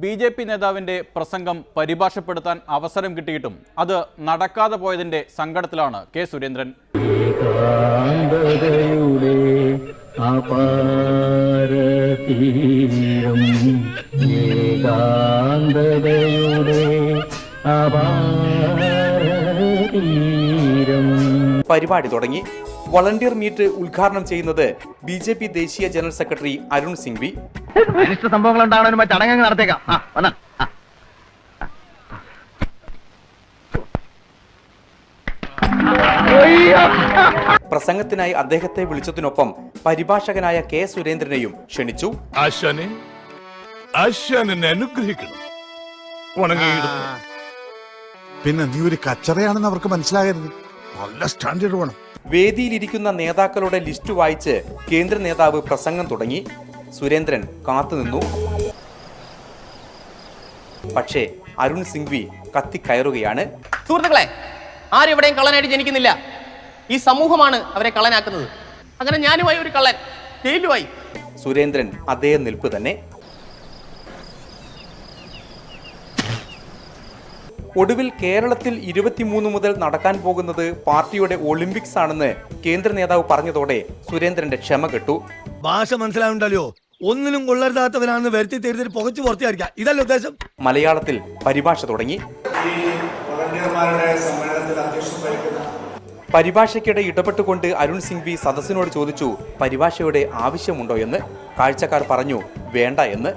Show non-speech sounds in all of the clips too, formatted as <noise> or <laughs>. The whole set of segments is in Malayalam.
ബി ജെ പി നേതാവിന്റെ പ്രസംഗം പരിഭാഷപ്പെടുത്താൻ അവസരം കിട്ടിയിട്ടും അത് നടക്കാതെ പോയതിന്റെ സങ്കടത്തിലാണ് കെ സുരേന്ദ്രൻ. പരിപാടി തുടങ്ങി. വളണ്ടിയർ മീറ്റ് ഉദ്ഘാടനം ചെയ്യുന്നത് ബി ജെ പി ദേശീയ ജനറൽ സെക്രട്ടറി അരുൺ സിംഗ്വി. അനിഷ്ട സംഭവങ്ങൾ ചടങ്ങ് നടത്തേക്കാം. വന്ന. പ്രസംഗത്തിനായി അദ്ദേഹത്തെ വിളിച്ചതിനൊപ്പം പരിഭാഷകനായ കെ സുരേന്ദ്രനെയും ക്ഷണിച്ചു. ആശാനെ അനുഗ്രഹിക്കണം. പിന്നെ നീ ഒരു കച്ചറയാണെന്ന് അവർക്ക് മനസ്സിലാകരുത്. നല്ല സ്റ്റാൻഡേർഡ് വേണം. വേദിയിലിരിക്കുന്ന നേതാക്കളുടെ ലിസ്റ്റ് വായിച്ച് കേന്ദ്ര നേതാവ് പ്രസംഗം തുടങ്ങി. സുരേന്ദ്രൻ കാത്തുനിന്നു പക്ഷേ അരുൺ സിംഗ്വി കത്തിക്കയറുകയാണ് സുഹൃത്തുക്കളെ ആരും ഇവിടെയും കള്ളനായിട്ട് ജനിക്കുന്നില്ല. ഈ സമൂഹമാണ് അവരെ കള്ളനാക്കുന്നത്. അങ്ങനെ ഞാനുമായി ഒരു കള്ളൻ ജയിലുമായി സുരേന്ദ്രൻ അതേ നിൽപ്പ് തന്നെ. ഒടുവിൽ കേരളത്തിൽ ഇരുപത്തിമൂന്ന് മുതൽ നടക്കാൻ പോകുന്നത് പാർട്ടിയുടെ ഒളിമ്പിക്സ് ആണെന്ന് കേന്ദ്ര നേതാവ് പറഞ്ഞതോടെ സുരേന്ദ്രന്റെ ക്ഷമ കെട്ടു. ഭാഷ മനസ്സിലാവുണ്ടല്ലോ ഒന്നിനും കൊള്ളരുതാത്തവനാണെന്ന് വരുത്തി തീർത്തിട്ട് പുകച്ചു പുറത്തിയായിരിക്കാം. ഇതല്ല ഉദ്ദേശം? മലയാളത്തിൽ പരിഭാഷ തുടങ്ങി. പരിഭാഷയ്ക്കിടെ ഇടപെട്ടുകൊണ്ട് അരുൺ സിംഗ്വി സദസ്സിനോട് ചോദിച്ചു പരിഭാഷയുടെ ആവശ്യമുണ്ടോ? എന്ന്. കാഴ്ചക്കാർ പറഞ്ഞു വേണ്ട എന്ന്.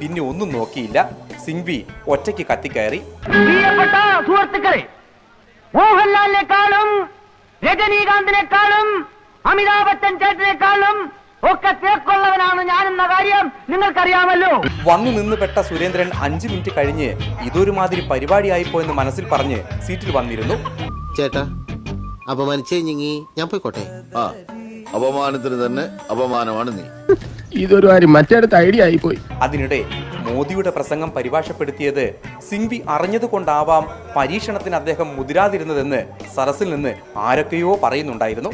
പിന്നെ ഒന്നും നോക്കിയില്ല. സിംഗ്വി ഒറ്റയ്ക്ക് കത്തിക്കയറി. സുഹൃത്തുക്കളെ മോഹൻലാലിനെക്കാളും രജനീകാന്തിനെക്കാളും അമിതാഭ് ബച്ചൻ ചേട്ടനെക്കാളും ഒക്കെ തേക്കുള്ളവനാണ് ഞാനെന്ന കാര്യം നിങ്ങൾക്കറിയാമല്ലോ. വന്നു നിന്ന് പെട്ട സുരേന്ദ്രൻ അഞ്ചു മിനിറ്റ് കഴിഞ്ഞ് ഇതൊരുമാതിരി പരിപാടിയായിപ്പോയെന്ന് മനസ്സിൽ പറഞ്ഞ് സീറ്റിൽ വന്നിരുന്നു. ചേട്ടാ അപമാനിച്ചേ ഞങ്ങി. ഞാൻ പോയിക്കോട്ടെ. ആ അപമാനത്തിന് തന്നെ അപമാനമാണ് നീ. ഇതൊരു കാര്യം മറ്റേടത്ത് ഐഡിയ ആയിപ്പോയി. അതിനിടെ മോദിയുടെ പ്രസംഗം പരിഭാഷപ്പെടുത്തിയത് സിംഗ്വി അറിഞ്ഞതുകൊണ്ടാവാം പരീക്ഷണത്തിന് അദ്ദേഹം മുതിരാതിരുന്നതെന്ന് സരസിൽ നിന്ന് ആരൊക്കെയോ പറയുന്നുണ്ടായിരുന്നു.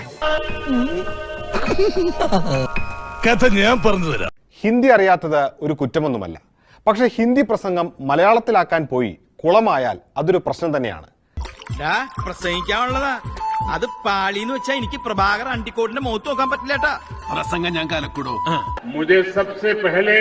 കഥ ഞാൻ പറഞ്ഞു തരാം. ഹിന്ദി അറിയാത്തത് ഒരു കുറ്റമൊന്നുമല്ല. പക്ഷെ ഹിന്ദി പ്രസംഗം മലയാളത്തിലാക്കാൻ പോയി കുളമായാൽ അതൊരു പ്രശ്നം തന്നെയാണ്. പ്രസംഗിക്കാനുള്ളതാ. അത് പാളിന്ന് വെച്ചാ എനിക്ക് പ്രഭാകർ അണ്ടിക്കോടിന്റെ മുഖത്ത് നോക്കാൻ പറ്റില്ലേട്ടാ പ്രസംഗം ഞാൻ കലക്കൂടോ? മുതേ സബ്സെ പഹലേ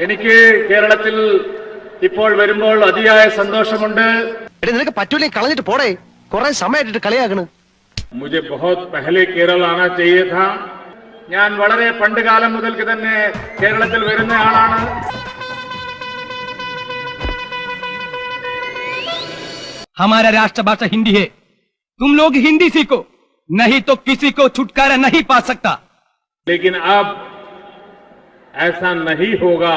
എനിക്ക് കേരളത്തിൽ ഇപ്പോൾ വരുമ്പോൾ അതിയായ സന്തോഷമുണ്ട് നിനക്ക് പറ്റൂലേ കളഞ്ഞിട്ട് പോടേ കുറെ സമയമായിട്ട് കളിയാക്കണ് मुझे बहुत पहले केरल आना चाहिए था ഞാൻ വളരെ പണ്ട് കാലം മുതൽക്ക് തന്നെ കേരളത്തിൽ വരുന്ന ആളാണ് हमारा राष्ट्रभाषा हिंदी है तुम लोग हिंदी सीखो नहीं तो किसी को छुटकारा नहीं पा सकता लेकिन अब ऐसा नहीं होगा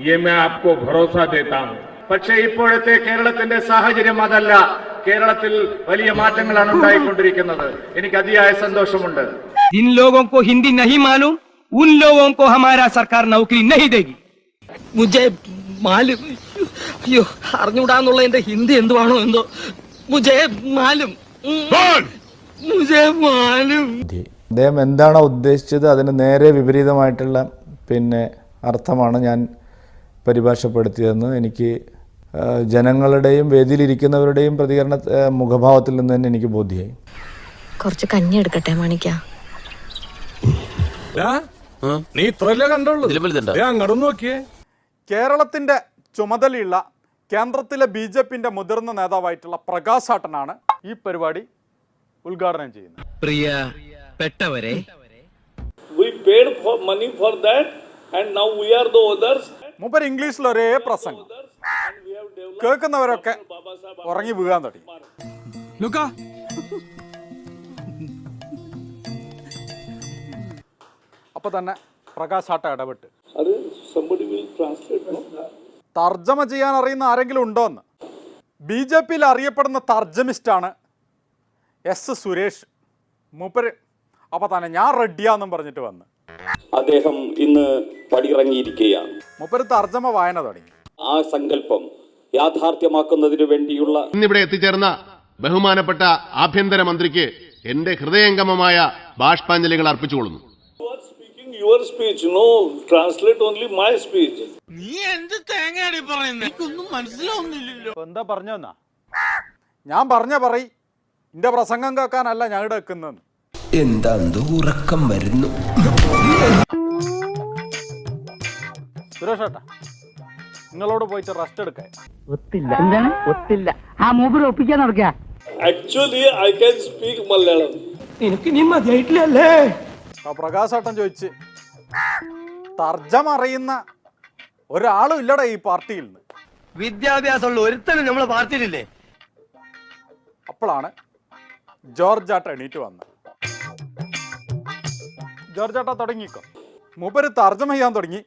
ये मैं आपको भरोसा देता हूं പക്ഷേ ഇപ്പോഴത്തെ കേരളത്തിന്റെ സാഹചര്യം അതല്ല കേരളത്തിൽ വലിയ മാറ്റങ്ങളാണ് ഉണ്ടായിക്കൊണ്ടിരിക്കുന്നത് എനിക്ക് അതിയായ സന്തോഷമുണ്ട് जिन लोगों को हिंदी नहीं मालूम उन लोगों को हमारा सरकार नौकरी नहीं देगी മുജെ മാലും അയ്യോ അറിഞ്ഞൂടാന്നുള്ള എന്റെ ഹിന്ദി എന്തുവാണോ എന്തോ മുജെ മാലും മുജെ മാലും അദ്ദേഹം എന്താണോ ഉദ്ദേശിച്ചത് അതിന് നേരെ വിപരീതമായിട്ടുള്ള പിന്നെ അർത്ഥമാണ് ഞാൻ പരിഭാഷപ്പെടുത്തിയതെന്ന്. എനിക്ക് ജനങ്ങളുടെയും വേദിയിലിരിക്കുന്നവരുടെയും പ്രതികരണ മുഖഭാവത്തിൽ നിന്ന് തന്നെ എനിക്ക് ബോധ്യമായി കുറച്ച് കഞ്ഞി എടുക്കട്ടെ മാണിക്ക നീ കണ്ടുള്ളൂ? നോക്കിയേ. കേരളത്തിന്റെ ചുമതലയുള്ള കേന്ദ്രത്തിലെ ബി ജെ പിന്റെ മുതിർന്ന നേതാവായിട്ടുള്ള പ്രകാശ് ആട്ടനാണ് ഈ പരിപാടി ഉദ്ഘാടനം ചെയ്യുന്നത്. പ്രിയ പെട്ടവരെ മൂപ്പർ ഇംഗ്ലീഷിൽ ഒരേ പ്രസംഗം. കേൾക്കുന്നവരൊക്കെ ഉറങ്ങി വീഴാൻ തുടങ്ങി. ലുക്ക. അപ്പൊ തന്നെ പ്രകാശ് ആട്ട ഇടപെട്ട്. തർജമ ചെയ്യാൻ അറിയുന്ന ആരെങ്കിലും ഉണ്ടോ എന്ന് ബി ജെ പിയിൽ അറിയപ്പെടുന്ന തർജമിസ്റ്റാണ് എസ് സുരേഷ്. മൂപ്പര് അപ്പോൾ തന്നെ ഞാൻ റെഡിയാന്നും പറഞ്ഞിട്ട് വന്ന്. അദ്ദേഹം ഇന്ന് പടിയിറങ്ങിയിരിക്കുകയാണ്. മൂപ്പര് തർജമ വായന തുടങ്ങി. ആ സങ്കല്പം യാഥാർത്ഥ്യമാക്കുന്നതിന് വേണ്ടിയുള്ള ഇന്നിവിടെ എത്തിച്ചേർന്ന ബഹുമാനപ്പെട്ട ആഭ്യന്തര മന്ത്രിക്ക് എന്റെ ഹൃദയംഗമമായ ബാഷ്പാഞ്ജലികൾ അർപ്പിച്ചുകൊള്ളുന്നു. Your speech no translate only my speech നീ എന്ത് തേങ്ങയാണ് പറയുന്നത് എനിക്കൊന്നും മനസ്സിലാവുന്നില്ലല്ലോ. എന്താ പറഞ്ഞു എന്നാ ഞാൻ പറഞ്ഞ പറ എന്റെ പ്രസംഗം കേൾക്കാനല്ല ഞാൻ ഇവിടെ വെക്കുന്നത് എന്താ ഉറക്കം വരുന്നു. സുരേഷ് ഏട്ടാ നിങ്ങളോട് പോയിട്ട് റെസ്റ്റ് എടുക്കാൻ. ഒത്തില്ല. എന്താണ്? ഒത്തില്ല. ആ മൂപ്പര് ഒപ്പിക്കാൻ നടക്കുക actually I can speak Malayalam എനിക്ക് നീ മതിയായിട്ടില്ലല്ലേ? ആ പ്രകാശ് ഏട്ടൻ ചോദിച്ച് തർജമ അറിയുന്ന ഒരാളും ഇല്ലടാ ഈ പാർട്ടിയിൽ നിന്ന്. വിദ്യാഭ്യാസമുള്ള ഒരുത്തനും നമ്മളെ പാർട്ടിയിലില്ലേ? അപ്പോഴാണ് ജോർജ് ആട്ട എണീറ്റ് വന്നത്. ജോർജ് ആട്ട തുടങ്ങിക്കോ മൂപ്പര് തർജമ ചെയ്യാൻ തുടങ്ങി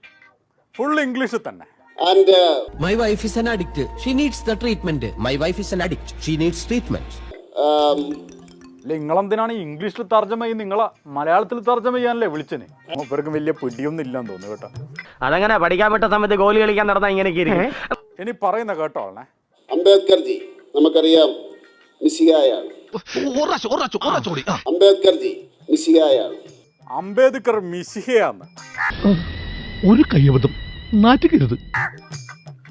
ഫുൾ ഇംഗ്ലീഷിൽ തന്നെ and my wife is an addict she needs the treatment my wife is an addict she needs treatment നിങ്ങളെന്തിനാണ് എന്തിനാണ് ഇംഗ്ലീഷിൽ തർജമ ചെയ്ത് നിങ്ങളെ മലയാളത്തിൽ തർജമ ചെയ്യാനല്ലേ വിളിച്ചന് മൂപ്പർക്കും വലിയ പിടിയൊന്നും ഇല്ലെന്ന് തോന്നുന്നു കേട്ടോ അതങ്ങനെ പഠിക്കാൻ പറ്റ സമയത്ത് ഗോലി കളിക്കാൻ നടന്ന ഇങ്ങനെ ഇരിക്കും ഇനി പറയുന്ന കേട്ടോ അംബേദ്കർ ജി നമുക്കറിയാം മിസികായാണ് അംബേദ്കർ ജി മിസികായാണ് അംബേദ്കർ മിശിഹയാണ്. ഒരു കയ്യബദ്ധം നാറ്റുകരുത്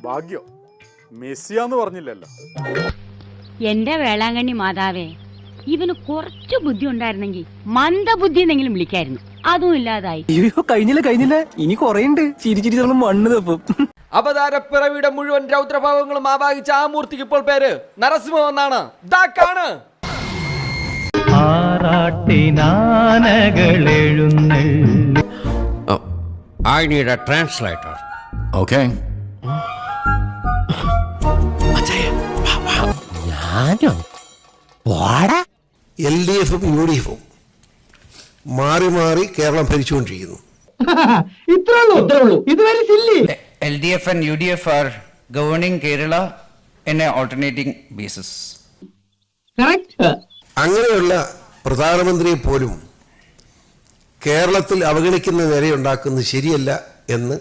ഭാഗ്യോ മെസ്സിയാന്ന് പറഞ്ഞില്ലല്ലോ. എന്റെ വേളാങ്കണ്ണി മാതാവേ ഇവന് കുറച്ച് ബുദ്ധി ഉണ്ടായിരുന്നെങ്കിൽ മന്ദബുദ്ധി എന്നെങ്കിലും വിളിക്കായിരുന്നു. അതും ഇല്ലാതായി. അയ്യോ കഴിഞ്ഞില്ല കഴിഞ്ഞില്ല. ഇനി കൊറേ ഉണ്ട് ചിരി ചിരി നമ്മൾ മണ്ണ് തപ്പും. അവതാരപ്പിറവിയുടെ മുഴുവൻ രൗദ്രഭാവങ്ങളും ആവാഹിച്ച ആ മൂർത്തിക്ക് ഇപ്പോൾ പേര് നരസിംഹം എന്നാണ്. ദാ കാണ്. I need a translator okay ഞാനോ? എൽ ഡി എഫും യു ഡി എഫും മാറി മാറി കേരളം ഭരിച്ചുകൊണ്ടിരിക്കുന്നു. <laughs> ഇത്രേ ഉള്ളൂ ഇത്രേ ഉള്ളൂ ഇതുവരെ silly L D F and U D F are governing Kerala in a alternating basis അങ്ങനെയുള്ള പ്രധാനമന്ത്രിയെ പോലും കേരളത്തിൽ അവഗണിക്കുന്ന നിലയുണ്ടാക്കുന്നത് ശരിയല്ല എന്ന്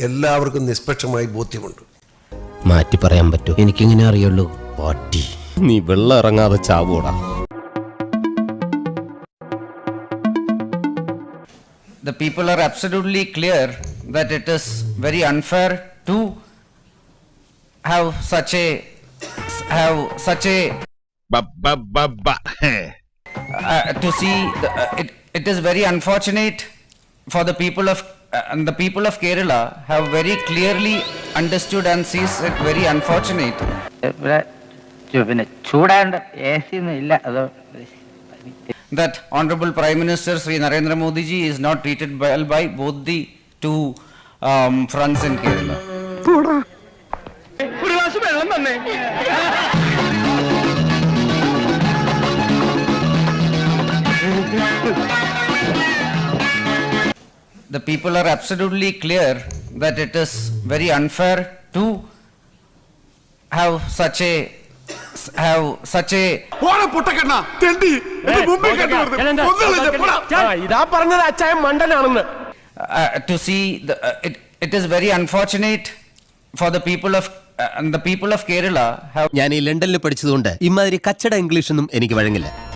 എല്ലാവർക്കും നിഷ്പക്ഷമായി ബോധ്യമുണ്ട്. മാറ്റി പറയാൻ പറ്റും. എനിക്കിങ്ങനെ അറിയുള്ളൂ. പാട്ടി. നീ വെള്ളം ഇറങ്ങാതെ ചാവൂടാ the people are absolutely clear that it is very unfair to have such a have such a <laughs> uh, to see the, uh, it, it is very unfortunate for the people of uh, and the people of Kerala have very clearly understood and sees it very unfortunate that Honorable Prime Minister Sri Narendra Modi ji is not treated well by both the two um, fronts in Kerala. The people are absolutely clear that it is very unfair to have such a have such a what ഇതാ പറഞ്ഞത് അച്ചായ മണ്ടനാണെന്ന് uh, to see the, uh, it, it is very unfortunate for the people of uh, and the people of Kerala have ഞാൻ ഈ ലണ്ടനിൽ പഠിച്ചതുകൊണ്ട് ഇമാതിരി കച്ചട ഇംഗ്ലീഷൊന്നും എനിക്ക് വഴങ്ങില്ല